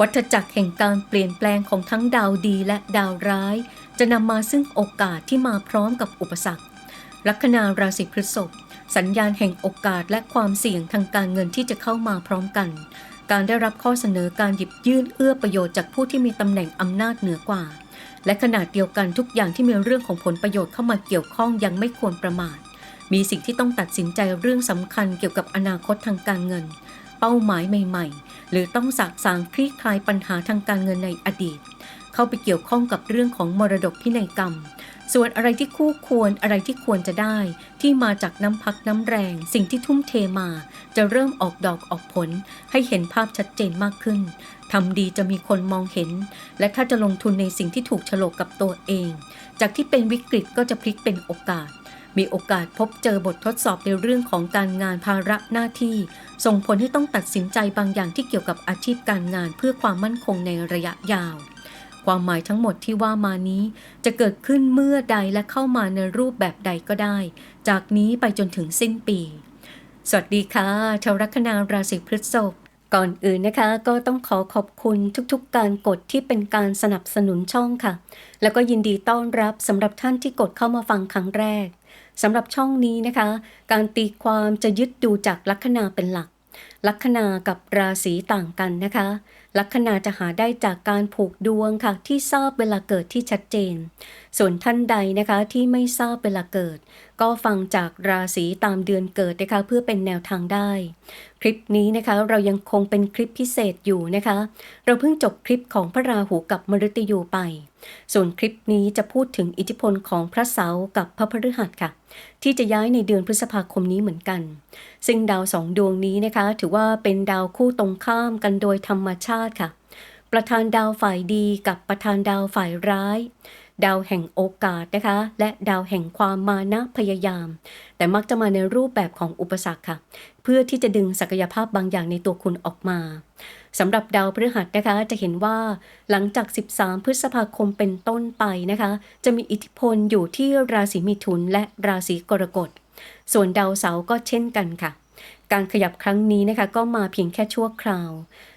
วัฏจักรแห่งการเปลี่ยนแปลงของทั้งดาวดีและดาวร้าย จะนำมาซึ่งโอกาสที่มาพร้อมกับอุปสรรค ลัคนาราศีพฤษภสัญญาณแห่งโอกาสและความเสี่ยงทางการเงินที่จะเข้ามาพร้อมกัน การได้รับข้อเสนอการหยิบยื่นเอื้อประโยชน์จากผู้ที่มีตำแหน่งอำนาจเหนือกว่า และขนาดเดียวกันทุกอย่างที่มีเรื่องของผลประโยชน์เข้ามาเกี่ยวข้องยังไม่ควรประมาท มีสิ่งที่ต้องตัดสินใจเรื่องสำคัญเกี่ยวกับอนาคตทางการเงิน เป้าหมายใหม่ ๆ หรือต้องสะสางคลี่คลายปัญหาทางการเงินในอดีต เข้าไปเกี่ยวข้องกับเรื่องของมรดกพินัยกรรม ส่วนอะไรที่คู่ควรอะไรที่ควรจะได้ ที่มาจากน้ำพักน้ำแรง สิ่งที่ทุ่มเทมา จะเริ่มออกดอกออกผล ให้เห็นภาพชัดเจนมากขึ้นทำดีจะมีคนมองเห็น และถ้าจะลงทุนในสิ่งที่ถูกฉลกกับตัวเอง จากที่เป็นวิกฤตก็จะพลิกเป็นโอกาส มีโอกาสพบเจอบททดสอบในเรื่องของการงานภาระหน้าที่ ส่งผลให้ต้องตัดสินใจบางอย่างที่เกี่ยวกับอาชีพการงานเพื่อความมั่นคงในระยะยาว ความหมายทั้งหมดที่ว่ามานี้ จะเกิดขึ้นเมื่อใดและเข้ามาในรูปแบบใดก็ได้ จากนี้ไปจนถึงสิ้นปี สวัสดีค่ะชาวลัคนาราศีพฤษภก่อนอื่นนะคะก็ต้องขอขอบคุณทุกๆ การกดที่เป็นการสนับสนุนช่องค่ะ แล้วก็ยินดีต้อนรับสำหรับท่านที่กดเข้ามาฟังครั้งแรก สำหรับช่องนี้นะคะ การตีความจะยึดดูจากลัคนาเป็นหลัก ลัคนากับราศีต่างกันนะคะ ลัคนาจะหาได้จากการผูกดวงค่ะ ที่ทราบเวลาเกิดที่ชัดเจน ส่วนท่านใดนะคะที่ไม่ทราบเวลาเกิด ก็ฟังจากราศีตามเดือนเกิดนะคะเพื่อเป็นแนวทางได้ ลิปนี้นะคะ เรายังคงเป็นคลิปพิเศษอยู่นะคะ เราเพิ่งจบคลิปของพระราหูกับมฤตยูไป ส่วนคลิปนี้จะพูดถึงอิทธิพลของพระเสาร์กับพระพฤหัสค่ะ ที่จะย้ายในเดือนพฤษภาคมนี้เหมือนกัน ซึ่งดาวสองดวงนี้นะคะ ถือว่าเป็นดาวคู่ตรงข้ามกันโดยธรรมชาติค่ะ ประธานดาวฝ่ายดีกับประธานดาวฝ่ายร้ายดาวแห่งโอกาสนะคะ และดาวแห่งความมานะพยายาม แต่มักจะมาในรูปแบบของอุปสรรคค่ะ เพื่อที่จะดึงศักยภาพบางอย่างในตัวคุณออกมาสำหรับดาวพฤหัสนะคะจะเห็นว่าหลังจาก 13 พฤษภาคมเป็นต้นไปนะคะ จะมีอิทธิพลอยู่ที่ราศีมิถุนและราศีกรกฎ ส่วนดาวเสาร์ก็เช่นกันค่ะ การขยับครั้งนี้นะคะก็มาเพียงแค่ชั่วคราว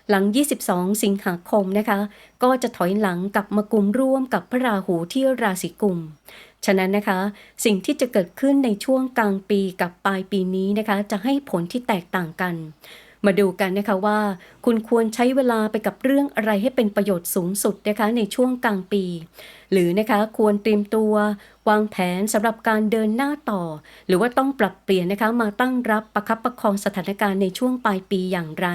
หลัง 22 สิงหาคมนะคะ ก็จะถอยหลังกลับมากลุ่มร่วมกับพระราหูที่ราศีกุม ฉะนั้นนะคะ สิ่งที่จะเกิดขึ้นในช่วงกลางปีกับปลายปีนี้นะคะ จะให้ผลที่แตกต่างกัน มาดูกันนะคะว่า คุณควรใช้เวลาไปกับเรื่องอะไรให้เป็นประโยชน์สูงสุดนะคะในช่วงกลางปี หรือนะคะควรเตรียมตัว วางแผนสำหรับการเดินหน้าต่อ หรือว่าต้องปรับเปลี่ยนนะคะมาตั้งรับประคับประคองสถานการณ์ในช่วงปลายปีอย่างไร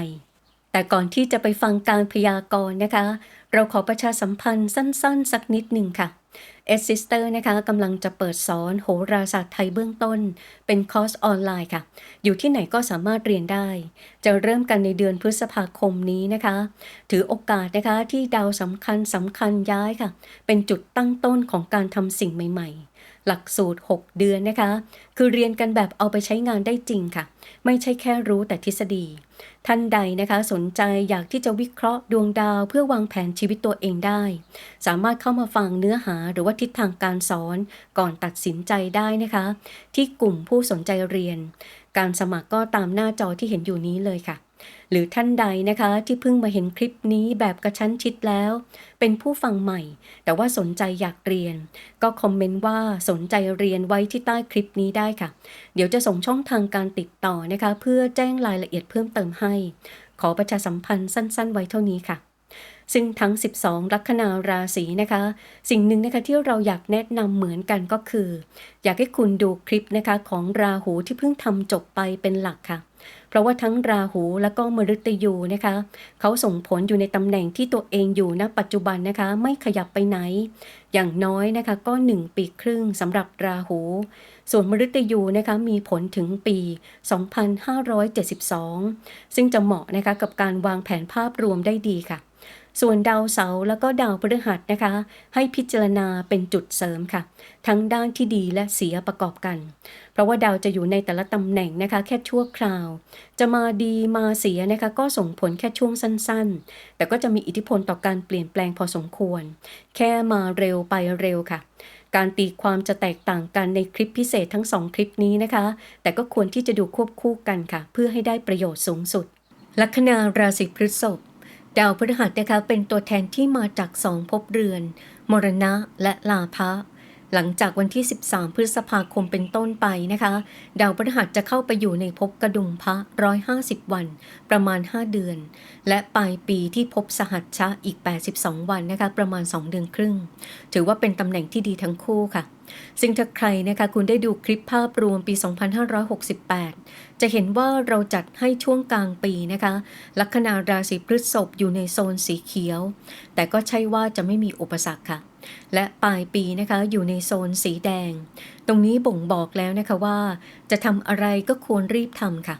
แต่ก่อนที่จะไปฟังการพยากรณ์นะคะ เราขอประชาสัมพันธ์สั้นๆ สักนิดหนึ่งค่ะ เอสซิสเตอร์นะคะกำลังจะเปิดสอนโหราศาสตร์ไทยเบื้องต้น เป็นคอร์สออนไลน์ค่ะ อยู่ที่ไหนก็สามารถเรียนได้ จะเริ่มกันในเดือนพฤษภาคมนี้นะคะ ถือโอกาสนะคะที่ดาวสำคัญสำคัญย้ายค่ะ เป็นจุดตั้งต้นของการทำสิ่งใหม่ ๆ หลักสูตร 6 เดือนนะคะ คือเรียนกันแบบเอาไปใช้งานได้จริงค่ะ ไม่ใช่แค่รู้แต่ทฤษฎี ท่านใดนะคะสนใจอยากที่จะวิเคราะห์ดวงดาวเพื่อวางแผนชีวิตตัวเองได้ สามารถเข้ามาฟังเนื้อหาหรือว่าทิศทางการสอนก่อนตัดสินใจได้นะคะ ที่กลุ่มผู้สนใจเรียน การสมัครก็ตามหน้าจอที่เห็นอยู่นี้เลยค่ะ หรือท่านใดนะคะที่เพิ่งมาเห็นคลิปนี้แบบกระชั้นชิดแล้ว เป็นผู้ฟังใหม่ แต่ว่าสนใจอยากเรียน ก็คอมเมนต์ว่าสนใจเรียนไว้ที่ใต้คลิปนี้ได้ค่ะ เดี๋ยวจะส่งช่องทางการติดต่อนะคะ เพื่อแจ้งรายละเอียดเพิ่มเติมให้ ขอประชาสัมพันธ์สั้น ๆ ไว้เท่านี้ค่ะ ซึ่งทั้ง 12 ลัคนาราศีนะคะ สิ่งหนึ่งนะคะที่เราอยากแนะนำเหมือนกันก็คือ อยากให้คุณดูคลิปนะคะของราหูที่เพิ่งทำจบไปเป็นหลักค่ะ เพราะว่าทั้งราหูและก็มฤตยูนะคะเขาส่งผลอยู่ในตำแหน่งที่ตัวเองอยู่ณปัจจุบันนะคะ ไม่ขยับไปไหน อย่างน้อยนะคะก็ 1 ปีครึ่งสำหรับราหู ส่วนมฤตยูนะคะมีผลถึงปี 2572 ซึ่งจะเหมาะนะคะกับการวางแผนภาพรวมได้ดีค่ะ ส่วนดาวเสาร์แล้วก็ดาวพฤหัสนะคะ ให้พิจารณาเป็นจุดเสริมค่ะ ทั้งด้านที่ดีและเสียประกอบกัน เพราะว่าดาวจะอยู่ในแต่ละตำแหน่งนะคะ แค่ชั่วคราว จะมาดีมาเสียนะคะ ก็ส่งผลแค่ช่วงสั้นๆ แต่ก็จะมีอิทธิพลต่อการเปลี่ยนแปลงพอสมควร แค่มาเร็วไปเร็วค่ะการตีความจะแตกต่างกันในคลิปพิเศษทั้งสองคลิปนี้นะคะ แต่ก็ควรที่จะดูควบคู่กันค่ะ เพื่อให้ได้ประโยชน์สูงสุด ลัคนาราศีพฤษภ ดาวพฤหัสนะคะเป็นตัวแทนที่มาจากสองภพเรือน มรณะและลาภะหลังจากวันที่ 13 พฤษภาคมเป็นต้นไปนะคะ ดาวพฤหัสจะเข้าไปอยู่ในภพกระดุมพระ 150 วัน ประมาณ 5 เดือน และปลายปีที่พบสหัชชะอีก 82 วันนะคะ ประมาณ 2 เดือนครึ่ง ถือว่าเป็นตำแหน่งที่ดีทั้งคู่ค่ะ ซึ่งถ้าใครนะคะคุณได้ดูคลิปภาพรวมปี 2568 จะเห็นว่าเราจัดให้ช่วงกลางปีนะคะ ลัคนาราศีพฤษภอยู่ในโซนสีเขียว แต่ก็ใช่ว่าจะไม่มีอุปสรรคค่ะ และปลายปีนะคะอยู่ในโซนสีแดง ตรงนี้บ่งบอกแล้วนะคะว่า จะทำอะไรก็ควรรีบทำค่ะ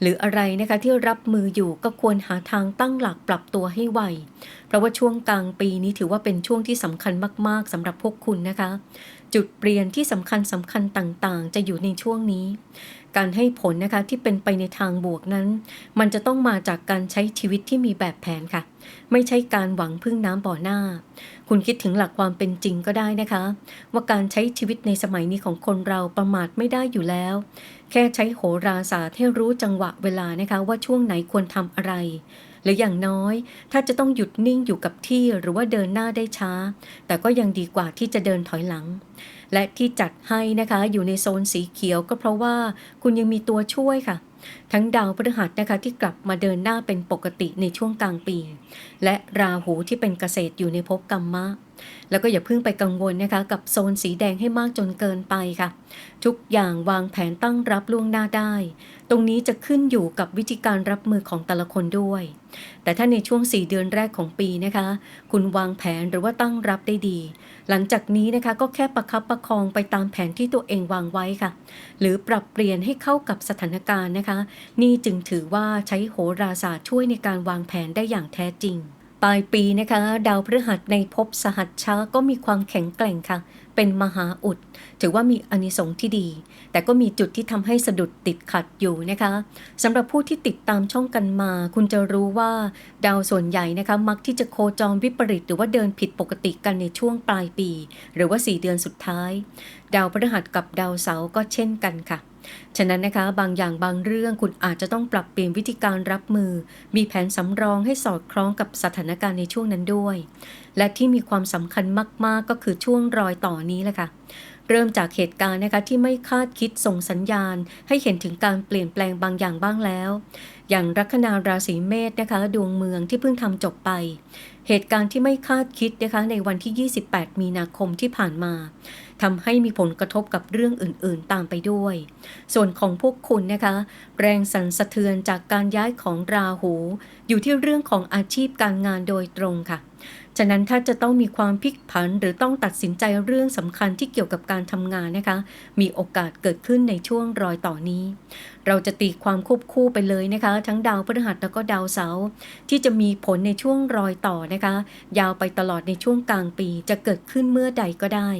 หรืออะไรนะคะที่รับมืออยู่ก็ควรหาทางตั้งหลักปรับตัวให้ไว เพราะว่าช่วงกลางปีนี้ถือว่าเป็นช่วงที่สำคัญมาก ๆสำหรับพวกคุณนะคะ จุดเปลี่ยนที่สำคัญสำคัญต่างๆ จะอยู่ในช่วงนี้ การให้ผลนะคะที่เป็นไปในทางบวกนั้น มันจะต้องมาจากการใช้ชีวิตที่มีแบบแผนค่ะ ไม่ใช่การหวังพึ่งน้ำบ่อหน้า คุณคิดถึงหลักความเป็นจริงก็ได้นะคะ ว่าการใช้ชีวิตในสมัยนี้ของคนเราประมาทไม่ได้อยู่แล้ว แค่ใช้โหราศาสตร์ให้รู้จังหวะเวลานะคะว่าช่วงไหนควรทำอะไร หรืออย่างน้อย ถ้าจะต้องหยุดนิ่งอยู่กับที่หรือว่าเดินหน้าได้ช้า แต่ก็ยังดีกว่าที่จะเดินถอยหลัง และที่จัดให้นะคะอยู่ในโซนสีเขียวก็เพราะว่าคุณยังมีตัวช่วยค่ะ ทั้งดาวพฤหัสนะคะที่กลับมาเดินหน้าเป็นปกติในช่วงกลางปี และราหูที่เป็นเกษตรอยู่ในภพกรรมะ แล้วก็อย่าเพิ่งไปกังวลนะคะกับโซนสีแดงให้มากจนเกินไปค่ะ ทุกอย่างวางแผนตั้งรับล่วงหน้าได้ ตรงนี้จะขึ้นอยู่กับวิธีการรับมือของแต่ละคนด้วย แต่ถ้าในช่วง 4 เดือนแรกของปีนะคะ คุณวางแผนหรือว่าตั้งรับได้ดี หลังจากนี้นะคะก็แค่ประคับประคองไปตามแผนที่ตัวเองวางไว้ค่ะ หรือปรับเปลี่ยนให้เข้ากับสถานการณ์นะคะ นี่จึงถือว่าใช้โหราศาสตร์ช่วยในการวางแผนได้อย่างแท้จริง ปลายปีนะคะดาวพฤหัสในภพสหัชชะก็มีความแข็งแกร่งค่ะ เป็นมหาอุด ถือว่ามีอนิสงส์ที่ดี แต่ก็มีจุดที่ทำให้สะดุดติดขัดอยู่นะคะสำหรับผู้ที่ติดตามช่องกันมา คุณจะรู้ว่าดาวส่วนใหญ่นะคะมักที่จะโคจรวิปริตหรือว่าเดินผิดปกติกันในช่วงปลายปี หรือว่า 4 เดือนสุดท้าย ดาวพฤหัสกับดาวเสาร์ก็เช่นกันค่ะ ฉะนั้นนะคะบางอย่างบางเรื่องคุณอาจจะต้องปรับเปลี่ยนวิธีการรับมือ มีแผนสำรองให้สอดคล้องกับสถานการณ์ในช่วงนั้นด้วย และที่มีความสำคัญมาก ๆ ก็คือช่วงรอยต่อนี้แหละค่ะเริ่มจากเหตุการณ์นะคะที่ไม่คาดคิดส่งสัญญาณ ให้เห็นถึงการเปลี่ยนแปลงบางอย่างบ้างแล้ว อย่างลัคนาราศีเมษนะคะดวงเมืองที่เพิ่งทำจบไป เหตุการณ์ที่ไม่คาดคิดนะคะในวันที่ 28 มีนาคมที่ผ่านมาทำให้มีผลกระทบกับเรื่องอื่น ๆ ตามไปด้วย ส่วนของพวกคุณนะคะ แรงสั่นสะเทือนจากการย้ายของราหู อยู่ที่เรื่องของอาชีพการงานโดยตรงค่ะ ฉะนั้นถ้าจะต้องมีความพลิกผันหรือต้องตัดสินใจเรื่องสำคัญที่เกี่ยวกับการทำงานนะคะ มีโอกาสเกิดขึ้นในช่วงรอยต่อนี้ เราจะตีความควบคู่ไปเลยนะคะ ทั้งดาวพฤหัสแล้วก็ดาวเสาร์ที่จะมีผลในช่วงรอยต่อนะคะ ยาวไปตลอดในช่วงกลางปีจะเกิดขึ้นเมื่อใดก็ได้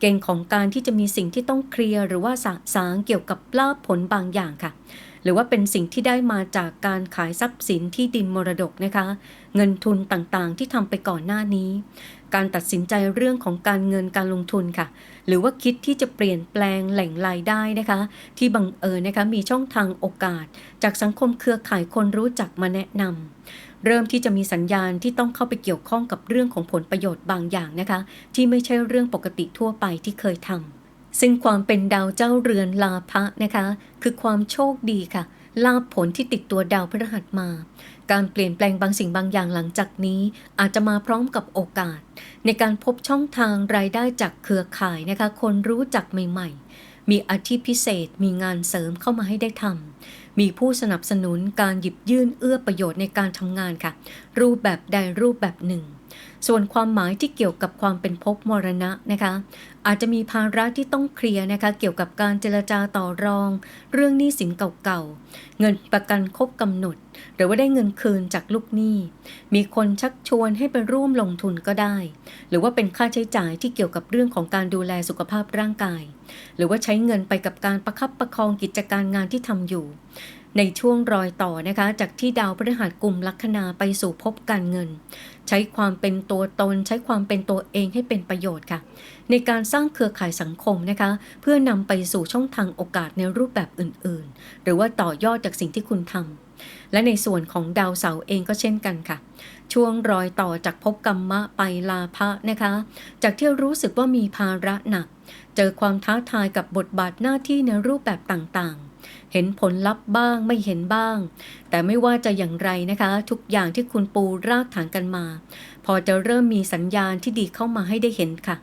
เกณฑ์ของการที่จะมีสิ่งที่ต้องเคลียร์หรือว่าสะสางเกี่ยวกับลาภผลบางอย่างค่ะ หรือว่าเป็นสิ่งที่ได้มาจากการขายทรัพย์สินที่ดินมรดกนะคะ เงินทุนต่างๆ ที่ทำไปก่อนหน้านี้ การตัดสินใจเรื่องของการเงินการลงทุนค่ะ หรือว่าคิดที่จะเปลี่ยนแปลงแหล่งรายได้นะคะ ที่บังเอิญนะคะมีช่องทางโอกาส จากสังคมเครือข่ายคนรู้จักมาแนะนำเริ่มที่จะมีสัญญาณที่ต้องเข้าไปเกี่ยวข้องกับเรื่องของผลประโยชน์บางอย่างนะคะ ที่ไม่ใช่เรื่องปกติทั่วไปที่เคยทำ ซึ่งความเป็นดาวเจ้าเรือนลาภะนะคะ คือความโชคดีค่ะ ลาภผลที่ติดตัวดาวพฤหัสมา การเปลี่ยนแปลงบางสิ่งบางอย่างหลังจากนี้ อาจจะมาพร้อมกับโอกาส ในการพบช่องทางรายได้จากเครือข่ายนะคะ คนรู้จักใหม่ๆ มีอาชีพพิเศษ มีงานเสริมเข้ามาให้ได้ทำมีผู้สนับสนุนการหยิบยื่นเอื้อประโยชน์ในการทำงานค่ะ รูปแบบใดรูปแบบหนึ่งส่วนความหมายที่เกี่ยวกับความเป็นภพมรณะนะคะ อาจจะมีภาระที่ต้องเคลียร์นะคะเกี่ยวกับการเจรจาต่อรอง เรื่องหนี้สินเก่าๆ เงินประกันครบกำหนด หรือว่าได้เงินคืนจากลูกหนี้ มีคนชักชวนให้ไปร่วมลงทุนก็ได้ หรือว่าเป็นค่าใช้จ่ายที่เกี่ยวกับเรื่องของการดูแลสุขภาพร่างกาย หรือว่าใช้เงินไปกับการประคับประคองกิจการงานที่ทำอยู่ ในช่วงรอยต่อนะคะจากที่ดาวพฤหัสกลุ่มลัคนาไปสู่ภพการเงิน ใช้ความเป็นตัวตน ใช้ความเป็นตัวเองให้เป็นประโยชน์ค่ะ ในการสร้างเครือข่ายสังคมนะคะ เพื่อนำไปสู่ช่องทางโอกาสในรูปแบบอื่น ๆ หรือว่าต่อยอดจากสิ่งที่คุณทำและในส่วนของดาวเสาร์เองก็เช่นกันค่ะ ช่วงรอยต่อจากภพกรรมะไปลาภะนะคะ จากที่รู้สึกว่ามีภาระหนัก เจอความท้าทายกับบทบาทหน้าที่ในรูปแบบต่างๆเห็นผลลัพธ์บ้างไม่เห็นบ้าง แต่ไม่ว่าจะอย่างไรนะคะ ทุกอย่างที่คุณปูรากฐานกันมา พอจะเริ่มมีสัญญาณที่ดีเข้ามาให้ได้เห็นค่ะ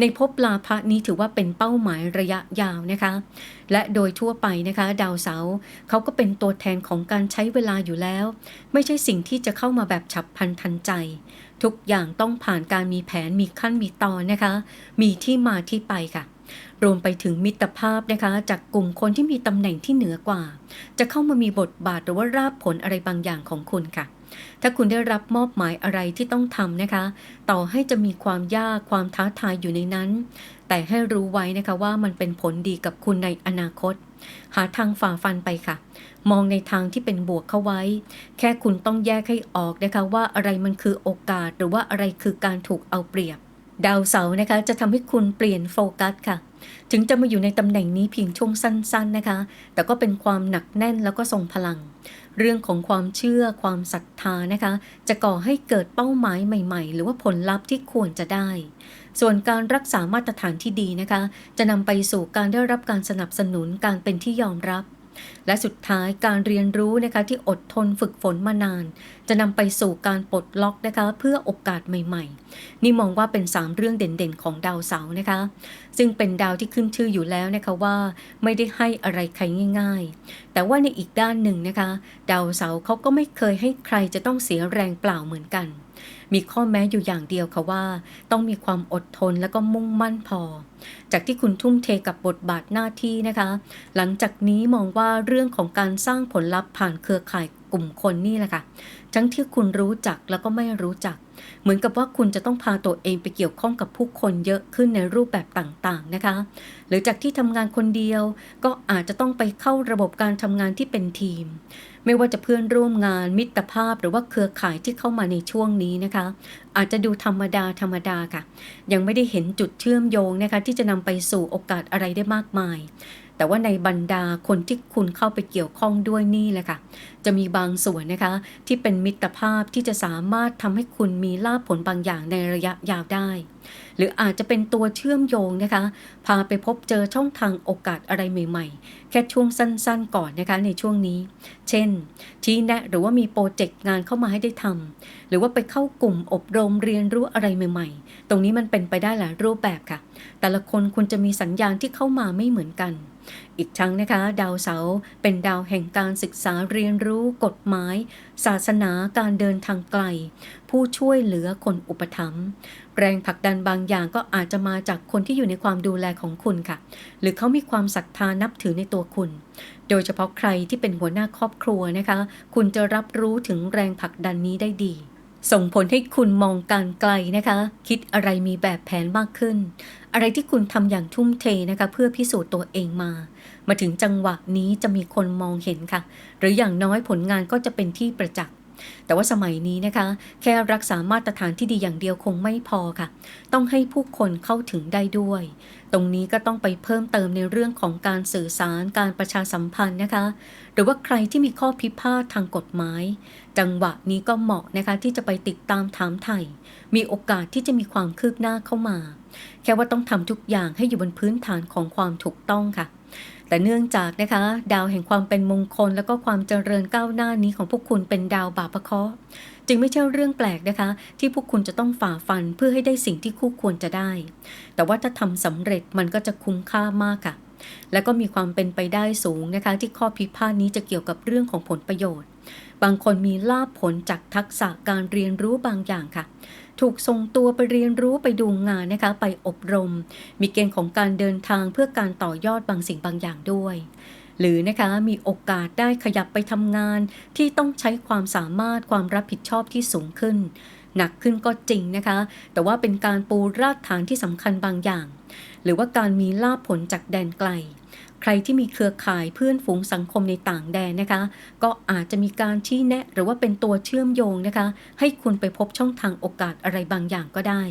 ในภพลาภะนี้ถือว่าเป็นเป้าหมายระยะยาวนะคะ และโดยทั่วไปนะคะ ดาวเสาร์เขาก็เป็นตัวแทนของการใช้เวลาอยู่แล้ว ไม่ใช่สิ่งที่จะเข้ามาแบบฉับพลันทันใจ ทุกอย่างต้องผ่านการมีแผนมีขั้นมีตอนนะคะ มีที่มาที่ไปค่ะรวมไปถึงมิตรภาพนะคะ จากกลุ่มคนที่มีตำแหน่งที่เหนือกว่า จะเข้ามามีบทบาทหรือว่าราบผลอะไรบางอย่างของคุณค่ะ ถ้าคุณได้รับมอบหมายอะไรที่ต้องทำนะคะ ต่อให้จะมีความยากความท้าทายอยู่ในนั้น แต่ให้รู้ไว้นะคะว่ามันเป็นผลดีกับคุณในอนาคต หาทางฝ่าฟันไปค่ะ มองในทางที่เป็นบวกเข้าไว้ แค่คุณต้องแยกให้ออกนะคะว่าอะไรมันคือโอกาส หรือว่าอะไรคือการถูกเอาเปรียบ ดาวเสาร์นะคะจะทำให้คุณเปลี่ยนโฟกัสค่ะ ถึงจะมาอยู่ในตำแหน่งนี้เพียงช่วงสั้นๆนะคะ แต่ก็เป็นความหนักแน่นแล้วก็ทรงพลัง เรื่องของความเชื่อความศรัทธานะคะ จะก่อให้เกิดเป้าหมายใหม่ ๆ หรือว่าผลลัพธ์ที่ควรจะได้ ส่วนการรักษามาตรฐานที่ดีนะคะ จะนำไปสู่การได้รับการสนับสนุนการเป็นที่ยอมรับ และสุดท้ายการเรียนรู้นะคะที่อดทนฝึกฝนมานาน จะนำไปสู่การปลดล็อกนะคะเพื่อโอกาสใหม่ ๆ นี่มองว่าเป็น 3 เรื่องเด่นๆ ของดาวเสาร์นะคะ ซึ่งเป็นดาวที่ขึ้นชื่ออยู่แล้วนะคะว่า ไม่ได้ให้อะไรใครง่าย ๆ แต่ว่าในอีกด้านหนึ่งนะคะ ดาวเสาร์เขาก็ไม่เคยให้ใครจะต้องเสียแรงเปล่าเหมือนกัน มีข้อแม้อยู่อย่างเดียวค่ะว่า ต้องมีความอดทนและก็มุ่งมั่นพอ จากที่คุณทุ่มเทกับบทบาทหน้าที่นะคะ หลังจากนี้มองว่าเรื่องของการสร้างผลลัพธ์ผ่านเครือข่ายกลุ่มคนนี่แหละค่ะ ทั้งที่คุณรู้จักแล้วก็ไม่รู้จัก เหมือนกับว่าคุณจะต้องพาตัวเองไปเกี่ยวข้องกับผู้คนเยอะขึ้นในรูปแบบต่างๆนะคะ หรือจากที่ทำงานคนเดียวก็อาจจะต้องไปเข้าระบบการทำงานที่เป็นทีม ไม่ว่าจะเพื่อนร่วมงานมิตรภาพหรือว่าเครือข่ายที่เข้ามาในช่วงนี้นะคะ อาจจะดูธรรมดาธรรมดาค่ะ ยังไม่ได้เห็นจุดเชื่อมโยงนะคะ ที่จะนำไปสู่โอกาสอะไรได้มากมาย แต่ว่าในบรรดาคนที่คุณเข้าไปเกี่ยวข้องด้วยนี่แหละค่ะ จะมีบางส่วนนะคะ ที่เป็นมิตรภาพที่จะสามารถทำให้คุณมีลาภผลบางอย่างในระยะยาวได้ หรืออาจจะเป็นตัวเชื่อมโยงนะคะ พาไปพบเจอช่องทางโอกาสอะไรใหม่ ๆ แค่ช่วงสั้นๆ ก่อนนะคะในช่วงนี้ เช่น ชี้แนะหรือว่ามีโปรเจกต์งานเข้ามาให้ได้ทำหรือว่าไปเข้ากลุ่มอบรมเรียนรู้อะไรใหม่ ๆ ตรงนี้มันเป็นไปได้หลายรูปแบบค่ะ แต่ละคนคุณจะมีสัญญาณที่เข้ามาไม่เหมือนกันอีกทั้งนะคะ ดาวเสาร์เป็นดาวแห่งการศึกษาเรียนรู้กฎหมาย ศาสนาการเดินทางไกล ผู้ช่วยเหลือคนอุปถัมภ์ แรงผลักดันบางอย่างก็อาจจะมาจากคนที่อยู่ในความดูแลของคุณค่ะ หรือเขามีความศรัทธานับถือในตัวคุณ โดยเฉพาะใครที่เป็นหัวหน้าครอบครัวนะคะ คุณจะรับรู้ถึงแรงผลักดันนี้ได้ดี ส่งผลให้คุณมองการไกลนะคะ คิดอะไรมีแบบแผนมากขึ้น อะไรที่คุณทำอย่างทุ่มเทนะคะ เพื่อพิสูจน์ตัวเองมา มาถึงจังหวะนี้จะมีคนมองเห็นค่ะ หรืออย่างน้อยผลงานก็จะเป็นที่ประจักษ์ แต่ว่าสมัยนี้นะคะ แค่รักษามาตรฐานที่ดีอย่างเดียวคงไม่พอค่ะ ต้องให้ผู้คนเข้าถึงได้ด้วย ตรงนี้ก็ต้องไปเพิ่มเติมในเรื่องของการสื่อสารการประชาสัมพันธ์นะคะ หรือว่าใครที่มีข้อพิพาททางกฎหมาย จังหวะนี้ก็เหมาะนะคะที่จะไปติดตามถามไถ่มีโอกาสที่จะมีความคืบหน้าเข้ามา แค่ว่าต้องทำทุกอย่างให้อยู่บนพื้นฐานของความถูกต้องค่ะ แต่เนื่องจากนะคะ ดาวแห่งความเป็นมงคล แล้วก็ความเจริญก้าวหน้านี้ของพวกคุณเป็นดาวบาปะเคาะจึงไม่ใช่เรื่องแปลกนะคะ ที่พวกคุณจะต้องฝ่าฟันเพื่อให้ได้สิ่งที่คู่ควรจะได้ แต่ว่าถ้าทำสำเร็จมันก็จะคุ้มค่ามากค่ะและก็มีความเป็นไปได้สูงนะคะ ที่ข้อพิพาทนี้จะเกี่ยวกับเรื่องของผลประโยชน์ บางคนมีลาภผลจากทักษะการเรียนรู้บางอย่างค่ะ ถูกส่งตัวไปเรียนรู้ไปดูงานนะคะ ไปอบรม มีเกณฑ์ของการเดินทางเพื่อการต่อยอดบางสิ่งบางอย่างด้วย หรือนะคะมีโอกาสได้ขยับไปทำงาน ที่ต้องใช้ความสามารถความรับผิดชอบที่สูงขึ้น หนักขึ้นก็จริงนะคะ แต่ว่าเป็นการปูรากฐานที่สำคัญบางอย่าง หรือว่าการมีลาภผลจากแดนไกล ใครที่มีเครือข่ายเพื่อนฝูงสังคมในต่างแดนนะคะ ก็อาจจะมีการชี้แนะหรือว่าเป็นตัวเชื่อมโยงนะคะ ให้คุณไปพบช่องทางโอกาสอะไรบางอย่างก็ได้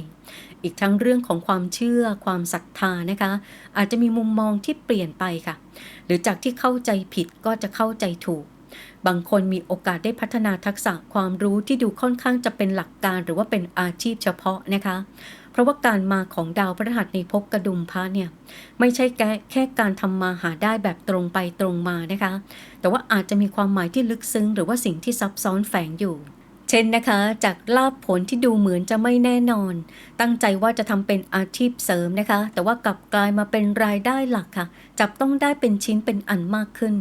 อีกทั้งเรื่องของความเชื่อความศรัทธานะคะ อาจจะมีมุมมองที่เปลี่ยนไปค่ะ หรือจากที่เข้าใจผิดก็จะเข้าใจถูกบางคนมีโอกาสได้พัฒนาทักษะความรู้ที่ดูค่อนข้างจะเป็นหลักการหรือว่าเป็นอาชีพเฉพาะนะคะ เพราะว่าการมาของดาวพฤหัสในภพกระดุมพระเนี่ยไม่ใช่แค่แค่การทำมาหาได้แบบตรงไปตรงมานะคะ แต่ว่าอาจจะมีความหมายที่ลึกซึ้ง หรือว่าสิ่งที่ซับซ้อนแฝงอยู่เช่นนะคะจากลาบผลที่ดูเหมือนจะไม่แน่นอน ตั้งใจว่าจะทำเป็นอาชีพเสริมนะคะ แต่ว่ากลับกลายมาเป็นรายได้หลักค่ะ จับต้องได้เป็นชิ้นเป็นอันมากขึ้น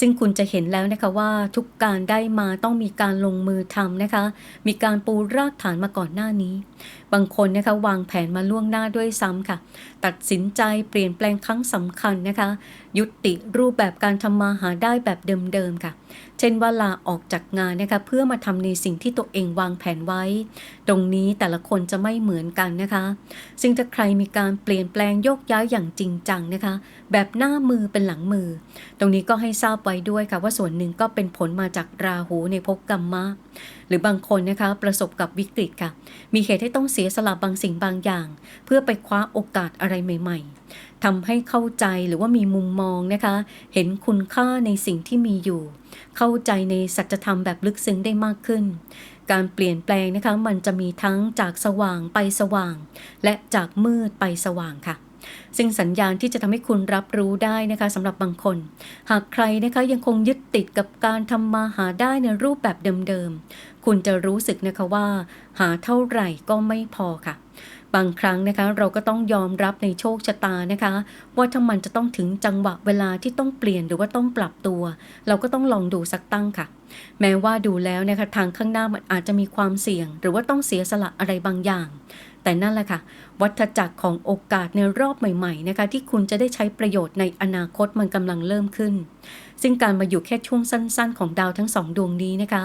ซึ่งคุณจะเห็นแล้วนะคะว่าทุกการได้มาต้องมีการลงมือทำนะคะ มีการปูรากฐานมาก่อนหน้านี้างคนนะคะวางแผนมาล่วงหน้าด้วยซ้ำค่ะ ตัดสินใจเปลี่ยนแปลงครั้งสำคัญนะคะ ยุติรูปแบบการทำมาหาได้แบบเดิมๆค่ะ เช่นว่าลาออกจากงานนะคะเพื่อมาทำในสิ่งที่ตัวเองวางแผนไว้ ตรงนี้แต่ละคนจะไม่เหมือนกันนะคะ ซึ่งถ้าใครมีการเปลี่ยนแปลงโยกย้ายอย่างจริงจังนะคะ แบบหน้ามือเป็นหลังมือ ตรงนี้ก็ให้ทราบไว้ด้วยค่ะว่าส่วนหนึ่งก็เป็นผลมาจากราหูในภพกรรมะหรือบางคนนะคะประสบกับวิกฤตค่ะ มีเหตุให้ต้องเสียสละบางสิ่งบางอย่าง เพื่อไปคว้าโอกาสอะไรใหม่ ๆทำให้เข้าใจหรือว่ามีมุมมองนะคะ เห็นคุณค่าในสิ่งที่มีอยู่ เข้าใจในสัจธรรมแบบลึกซึ้งได้มากขึ้น การเปลี่ยนแปลงนะคะมันจะมีทั้งจากสว่างไปสว่าง และจากมืดไปสว่างค่ะ ซึ่งสัญญาณที่จะทำให้คุณรับรู้ได้นะคะสำหรับบางคน หากใครนะคะยังคงยึดติดกับการทำมาหาได้ในรูปแบบเดิมๆ คุณจะรู้สึกนะคะว่า หาเท่าไหร่ก็ไม่พอค่ะ บางครั้งนะคะเราก็ต้องยอมรับในโชคชะตานะคะ ว่าถ้ามันจะต้องถึงจังหวะเวลาที่ต้องเปลี่ยนหรือว่าต้องปรับตัว เราก็ต้องลองดูสักตั้งค่ะ แม้ว่าดูแล้วนะคะทางข้างหน้ามันอาจจะมีความเสี่ยง หรือว่าต้องเสียสละอะไรบางอย่าง แต่นั่นแหละค่ะ วัฏจักรของโอกาสในรอบใหม่ ๆ นะคะ ที่คุณจะได้ใช้ประโยชน์ในอนาคตมันกำลังเริ่มขึ้น ซึ่งการมาอยู่แค่ช่วงสั้น ๆ ของดาวทั้งสองดวงนี้นะคะ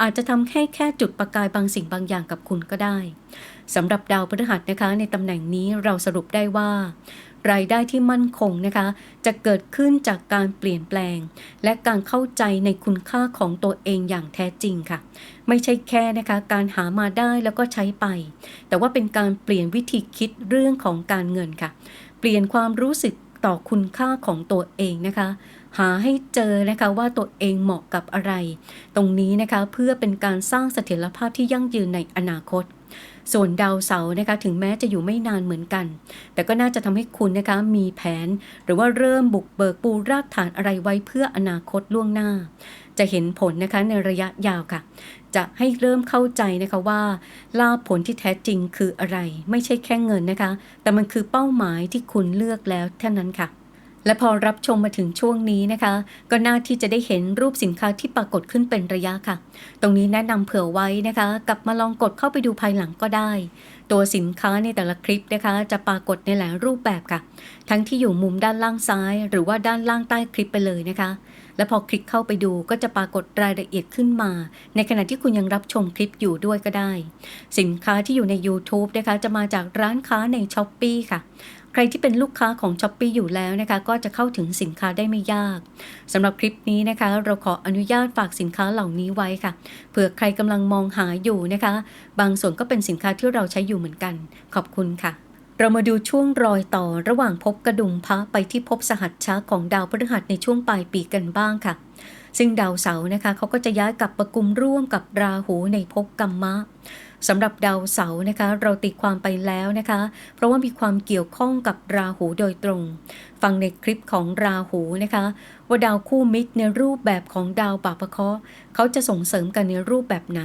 อาจจะทำแค่แค่จุดประกายบางสิ่งบางอย่างกับคุณก็ได้สำหรับดาวพฤหัสนะคะ ในตำแหน่งนี้เราสรุปได้ว่า รายได้ที่มั่นคงนะคะ จะเกิดขึ้นจากการเปลี่ยนแปลง และการเข้าใจในคุณค่าของตัวเองอย่างแท้จริงค่ะ ไม่ใช่แค่นะคะ การหามาได้แล้วก็ใช้ไป แต่ว่าเป็นการเปลี่ยนวิธีคิดเรื่องของการเงินค่ะ เปลี่ยนความรู้สึกต่อคุณค่าของตัวเองนะคะ หาให้เจอนะคะว่าตัวเองเหมาะกับอะไร ตรงนี้นะคะเพื่อเป็นการสร้างเสถียรภาพที่ยั่งยืนในอนาคต ส่วนดาวเสาร์นะคะถึงแม้จะอยู่ไม่นานเหมือนกัน แต่ก็น่าจะทำให้คุณนะคะมีแผน หรือว่าเริ่มบุกเบิกปูรากฐานอะไรไว้เพื่ออนาคตล่วงหน้า จะเห็นผลนะคะในระยะยาวค่ะ จะให้เริ่มเข้าใจนะคะว่าลาภผลที่แท้จริงคืออะไร ไม่ใช่แค่เงินนะคะ แต่มันคือเป้าหมายที่คุณเลือกแล้วเท่านั้นค่ะ และพอรับชมมาถึงช่วงนี้นะคะ ก็น่าที่จะได้เห็นรูปสินค้าที่ปรากฏขึ้นเป็นระยะค่ะ ตรงนี้แนะนำเผื่อไว้นะคะ กลับมาลองกดเข้าไปดูภายหลังก็ได้ ตัวสินค้าในแต่ละคลิปนะคะ จะปรากฏในหลายรูปแบบค่ะ ทั้งที่อยู่มุมด้านล่างซ้าย หรือว่าด้านล่างใต้คลิปไปเลยนะคะ และพอคลิกเข้าไปดูก็จะปรากฏรายละเอียดขึ้นมา ในขณะที่คุณยังรับชมคลิปอยู่ด้วยก็ได้ สินค้าที่อยู่ใน YouTube นะคะ จะมาจากร้านค้าใน s h อ p e e ค่ะ ใครที่เป็นลูกค้าของ s h อ p e e อยู่แล้วนะคะ ก็จะเข้าถึงสินค้าได้ไม่ยากสำหรับคลิปนี้นะคะ เราขออนุญาตฝากสินค้าเหล่านี้ไว้ค่ะเผื่อใครกำลังมองหาอยู่นะคะ บางส่วนก็เป็นสินค้าที่เราใช้อยู่เหมือนกัน ขอบคุณค่ะเรามาดูช่วงรอยต่อระหว่างภพกระดุมพระไปที่ภพสหัชชะของดาวพฤหัสในช่วงปลายปีกันบ้างค่ะ ซึ่งดาวเสาร์นะคะเขาก็จะย้ายกลับประกุมร่วมกับราหูในภพกัมมะ สำหรับดาวเสาร์นะคะ เราตีความไปแล้วนะคะ เพราะว่ามีความเกี่ยวข้องกับราหูโดยตรง ฟังในคลิปของราหูนะคะ ว่าดาวคู่มิตรในรูปแบบของดาวปาปะเคราะเขาจะส่งเสริมกันในรูปแบบไหน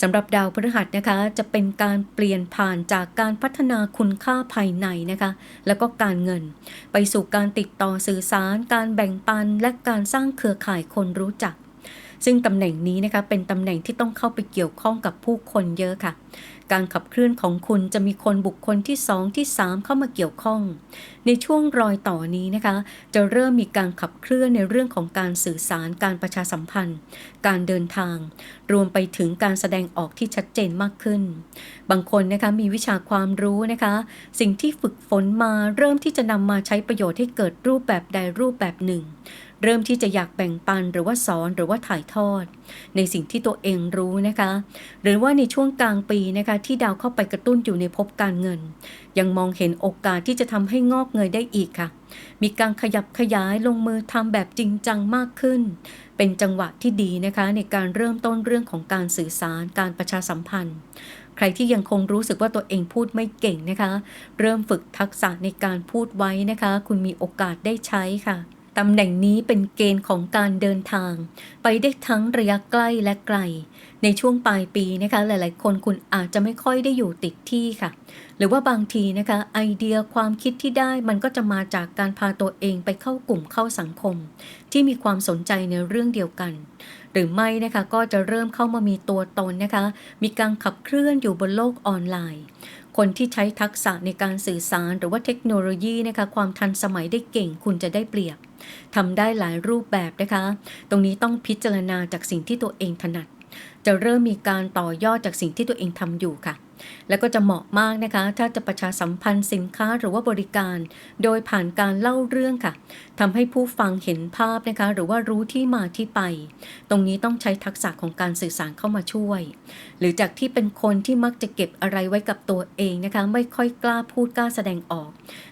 สำหรับดาวพฤหัสนะคะ จะเป็นการเปลี่ยนผ่านจากการพัฒนาคุณค่าภายในนะคะ แล้วก็การเงิน ไปสู่การติดต่อสื่อสาร การแบ่งปันและการสร้างเครือข่ายคนรู้จัก ซึ่งตำแหน่งนี้นะคะเป็นตำแหน่งที่ต้องเข้าไปเกี่ยวข้องกับผู้คนเยอะค่ะ การขับเคลื่อนของคุณจะมีคนบุคคลที่ 2 ที่ 3 เข้ามาเกี่ยวข้อง ในช่วงรอยต่อนี้นะคะ จะเริ่มมีการขับเคลื่อนในเรื่องของการสื่อสารการประชาสัมพันธ์ การเดินทาง รวมไปถึงการแสดงออกที่ชัดเจนมากขึ้น บางคนนะคะมีวิชาความรู้นะคะ สิ่งที่ฝึกฝนมาเริ่มที่จะนำมาใช้ประโยชน์ให้เกิดรูปแบบใดรูปแบบหนึ่ง เริ่มที่จะอยากแบ่งปันหรือว่าสอนหรือว่าถ่ายทอด ในสิ่งที่ตัวเองรู้นะคะ หรือว่าในช่วงกลางปีนะคะที่ดาวเข้าไปกระตุ้นอยู่ในภพการเงิน ยังมองเห็นโอกาสที่จะทำให้งอกเงยได้อีกค่ะ มีการขยับขยายลงมือทำแบบจริงจังมากขึ้น เป็นจังหวะที่ดีนะคะในการเริ่มต้นเรื่องของการสื่อสารการประชาสัมพันธ์ใครที่ยังคงรู้สึกว่าตัวเองพูดไม่เก่งนะคะ เริ่มฝึกทักษะในการพูดไว้นะคะ คุณมีโอกาสได้ใช้ค่ะ ตำแหน่งนี้เป็นเกณฑ์ของการเดินทาง ไปได้ทั้งระยะใกล้และไกล ในช่วงปลายปีนะคะ หลายๆ คนคุณอาจจะไม่ค่อยได้อยู่ติดที่ค่ะ หรือว่าบางทีนะคะ ไอเดียความคิดที่ได้มันก็จะมาจากการพาตัวเองไปเข้ากลุ่มเข้าสังคม ที่มีความสนใจในเรื่องเดียวกัน หรือไม่นะคะก็จะเริ่มเข้ามามีตัวตนนะคะ มีการขับเคลื่อนอยู่บนโลกออนไลน์คนที่ใช้ทักษะในการสื่อสารหรือว่าเทคโนโลยีนะคะ ความทันสมัยได้เก่งคุณจะได้เปรียบ ทำได้หลายรูปแบบนะคะ ตรงนี้ต้องพิจารณาจากสิ่งที่ตัวเองถนัด จะเริ่มมีการต่อยอดจากสิ่งที่ตัวเองทำอยู่ค่ะ แล้วก็จะเหมาะมากนะคะ ถ้าจะประชาสัมพันธ์สินค้าหรือว่าบริการ โดยผ่านการเล่าเรื่องค่ะทำให้ผู้ฟังเห็นภาพนะคะ หรือว่ารู้ที่มาที่ไป ตรงนี้ต้องใช้ทักษะของการสื่อสารเข้ามาช่วย หรือจากที่เป็นคนที่มักจะเก็บอะไรไว้กับตัวเองนะคะ ไม่ค่อยกล้าพูดกล้าแสดงออก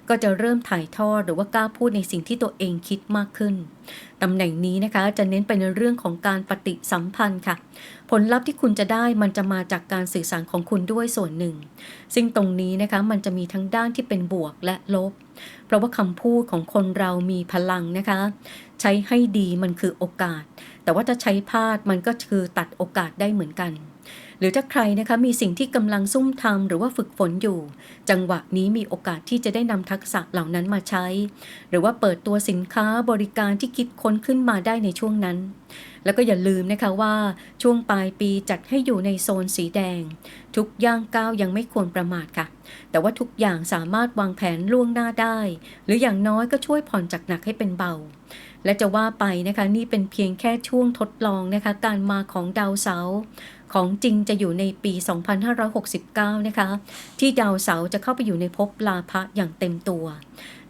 ก็จะเริ่มถ่ายทอดหรือว่ากล้าพูดในสิ่งที่ตัวเองคิดมากขึ้นตำแหน่งนี้นะคะจะเน้นไปในเรื่องของการปฏิสัมพันธ์ค่ะ ผลลัพธ์ที่คุณจะได้มันจะมาจากการสื่อสารของคุณด้วยส่วนหนึ่ง ซึ่งตรงนี้นะคะมันจะมีทั้งด้านที่เป็นบวกและลบ เพราะว่าคำพูดของคนเรามีพลังนะคะ ใช้ให้ดีมันคือโอกาส แต่ว่าถ้าใช้พลาดมันก็คือตัดโอกาสได้เหมือนกัน หรือถ้าใครนะคะมีสิ่งที่กำลังซุ่มทำหรือว่าฝึกฝนอยู่ จังหวะนี้มีโอกาสที่จะได้นำทักษะเหล่านั้นมาใช้ หรือว่าเปิดตัวสินค้าบริการที่คิดค้นขึ้นมาได้ในช่วงนั้น แล้วก็อย่าลืมนะคะว่าช่วงปลายปีจัดให้อยู่ในโซนสีแดง ทุกย่างก้าวยังไม่ควรประมาทค่ะ แต่ว่าทุกอย่างสามารถวางแผนล่วงหน้าได้ หรืออย่างน้อยก็ช่วยผ่อนจากหนักให้เป็นเบาและจะว่าไปนะคะนี่เป็นเพียงแค่ช่วงทดลองนะคะ การมาของดาวเสาร์ ของจริงจะอยู่ในปี 2569 นะคะ ที่ดาวเสาร์จะเข้าไปอยู่ในภพลาภะอย่างเต็มตัว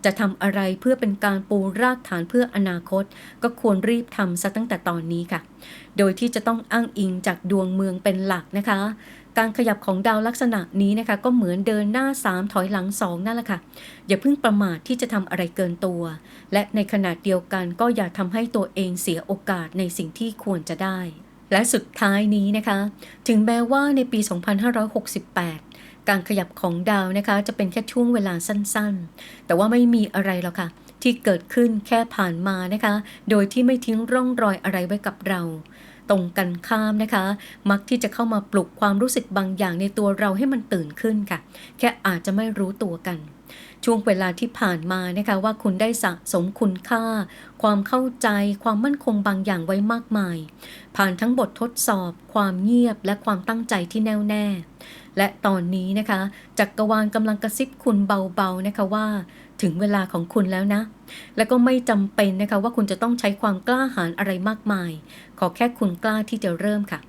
จะทำอะไรเพื่อเป็นการปูรากฐานเพื่ออนาคต ก็ควรรีบทำซะตั้งแต่ตอนนี้ค่ะ โดยที่จะต้องอ้างอิงจากดวงเมืองเป็นหลักนะคะ การขยับของดาวลักษณะนี้นะคะ ก็เหมือนเดินหน้า 3 ถอยหลัง 2 นั่นแหละค่ะ อย่าเพิ่งประมาทที่จะทำอะไรเกินตัว และในขณะเดียวกันก็อย่าทำให้ตัวเองเสียโอกาสในสิ่งที่ควรจะได้ และสุดท้ายนี้นะคะ ถึงแม้ว่าในปี 2568 การขยับของดาวนะคะ จะเป็นแค่ช่วงเวลาสั้นๆ แต่ว่าไม่มีอะไรหรอกค่ะ ที่เกิดขึ้นแค่ผ่านมานะคะ โดยที่ไม่ทิ้งร่องรอยอะไรไว้กับเรา ตรงกันข้ามนะคะ มักที่จะเข้ามาปลุกความรู้สึกบางอย่างในตัวเราให้มันตื่นขึ้นค่ะ แค่อาจจะไม่รู้ตัวกัน ช่วงเวลาที่ผ่านมานะคะว่าคุณได้สะสมคุณค่า ความเข้าใจความมั่นคงบางอย่างไว้มากมาย ผ่านทั้งบททดสอบ ความเงียบและความตั้งใจที่แน่วแน่ และตอนนี้นะคะจักกรวาลกำลังกระซิบคุณเบาๆนะคะว่า ถึงเวลาของคุณแล้วนะ แล้วก็ไม่จำเป็นนะคะว่าคุณจะต้องใช้ความกล้าหาญอะไรมากมาย ขอแค่คุณกล้าที่จะเริ่มค่ะ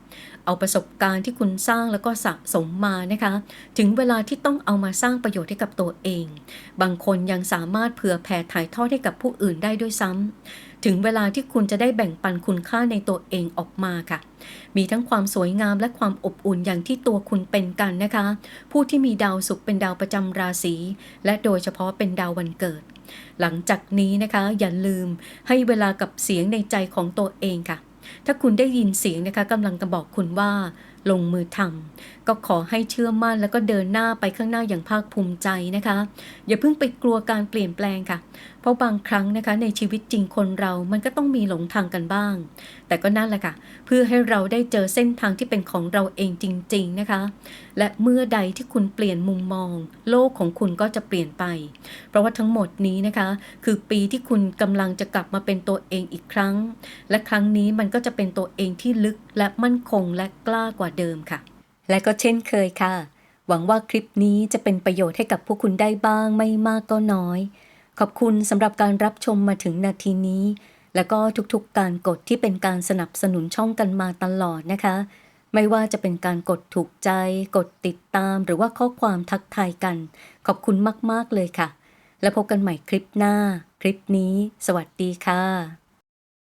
เอาประสบการณ์ที่คุณสร้างแล้วก็สะสมมานะคะ ถึงเวลาที่ต้องเอามาสร้างประโยชน์ให้กับตัวเอง บางคนยังสามารถเผื่อแผ่ถ่ายทอดให้กับผู้อื่นได้ด้วยซ้ำ ถึงเวลาที่คุณจะได้แบ่งปันคุณค่าในตัวเองออกมาค่ะ มีทั้งความสวยงามและความอบอุ่นอย่างที่ตัวคุณเป็นกันนะคะ ผู้ที่มีดาวสุขเป็นดาวประจำราศี และโดยเฉพาะเป็นดาววันเกิด หลังจากนี้นะคะ อย่าลืมให้เวลากับเสียงในใจของตัวเองค่ะ ถ้าคุณได้ยินเสียงนะคะกำลังจะบอกคุณว่า ลงมือทำ ก็ขอให้เชื่อมั่นแล้วก็เดินหน้าไปข้างหน้าอย่างภาคภูมิใจนะคะ อย่าเพิ่งไปกลัวการเปลี่ยนแปลงค่ะ เพราะบางครั้งนะคะในชีวิตจริงคนเรามันก็ต้องมีหลงทางกันบ้าง แต่ก็นั่นแหละค่ะ เพื่อให้เราได้เจอเส้นทางที่เป็นของเราเองจริง ๆนะคะ และเมื่อใดที่คุณเปลี่ยนมุมมอง โลกของคุณก็จะเปลี่ยนไป เพราะว่าทั้งหมดนี้นะคะ คือปีที่คุณกำลังจะกลับมาเป็นตัวเองอีกครั้ง และครั้งนี้มันก็จะเป็นตัวเองที่ลึกและมั่นคงและกล้ากว่าเดิมค่ะ และก็เช่นเคยค่ะ หวังว่าคลิปนี้จะเป็นประโยชน์ให้กับผู้คุณได้บ้างไม่มากก็น้อย ขอบคุณสำหรับการรับชมมาถึงนาทีนี้ แล้วก็ทุกๆการกดที่เป็นการสนับสนุนช่องกันมาตลอดนะคะ ไม่ว่าจะเป็นการกดถูกใจ กดติดตามหรือว่าข้อความทักทายกัน ขอบคุณมากๆเลยค่ะ แล้วพบกันใหม่คลิปหน้า คลิปนี้ สวัสดีค่ะ